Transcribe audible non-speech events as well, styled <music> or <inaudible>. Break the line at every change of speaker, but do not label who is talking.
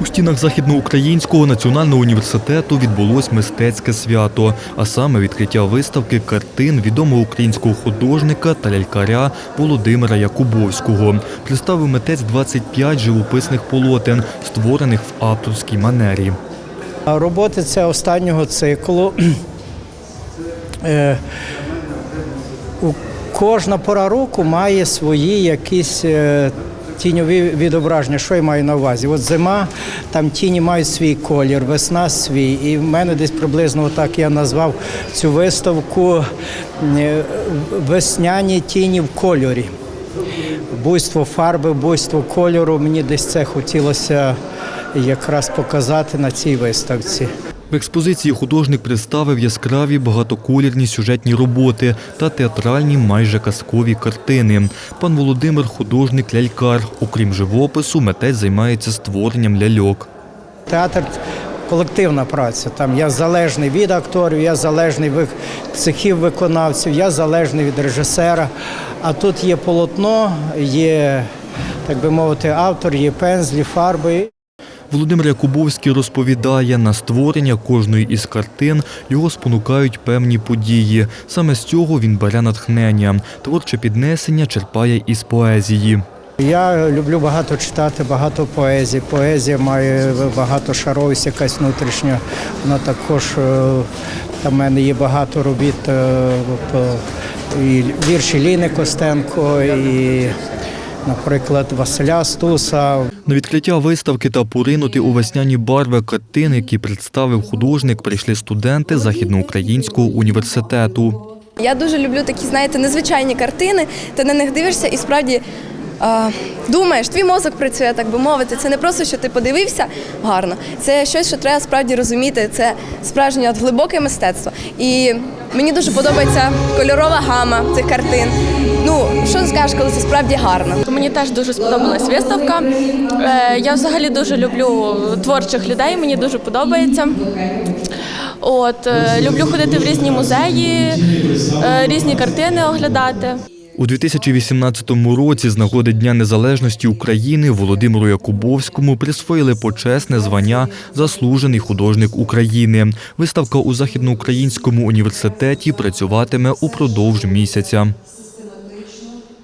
У стінах Західноукраїнського національного університету відбулось мистецьке свято, а саме відкриття виставки картин відомого українського художника та лялькаря Володимира Якубовського. Представив митець 25 живописних полотен, створених в авторській манері.
Роботи це останнього циклу. <clears throat> Е, Кожна пора року має свої якісь е, тіньові відображення. Що я маю на увазі? От зима, там тіні мають свій колір, весна свій. І в мене десь приблизно так я назвав цю виставку е, весняні тіні в кольорі. Буйство фарби, буйство кольору. Мені десь це хотілося якраз показати на цій виставці.
В експозиції художник представив яскраві багатоколірні сюжетні роботи та театральні майже казкові картини. Пан Володимир художник лялькар. Окрім живопису, митець займається створенням ляльок.
Театр колективна праця. Там я залежний від акторів, я залежний від цехів виконавців, я залежний від режисера. А тут є полотно, є, так би мовити, автор, є пензлі, фарби.
Володимир Якубовський розповідає, на створення кожної із картин його спонукають певні події. Саме з цього він бере натхнення. Творче піднесення черпає із поезії.
Я люблю багато читати, багато поезії. Поезія має багато шаровість, якась внутрішня. Вона також е, там мене є багато робіт е, і вірші Ліни Костенко, і, наприклад, Василя Стуса.
На відкриття виставки та поринути у весняні барви картин, які представив художник, прийшли студенти Західноукраїнського університету.
Я дуже люблю такі, знаєте, незвичайні картини. Ти на них дивишся і справді думаєш, твій мозок працює, так би мовити. Це не просто, що ти подивився гарно. Це щось, що треба справді розуміти. Це справжнє от, глибоке мистецтво. І мені дуже подобається кольорова гама цих картин. Ну, що скажеш, коли це справді гарно?
Мені теж дуже сподобалась виставка. Е, Я взагалі дуже люблю творчих людей, мені дуже подобається. От, е, люблю ходити в різні музеї, е, різні картини оглядати.
У 2018 році з нагоди Дня Незалежності України Володимиру Якубовському присвоїли почесне звання Заслужений художник України. Виставка у Західноукраїнському університеті працюватиме упродовж місяця.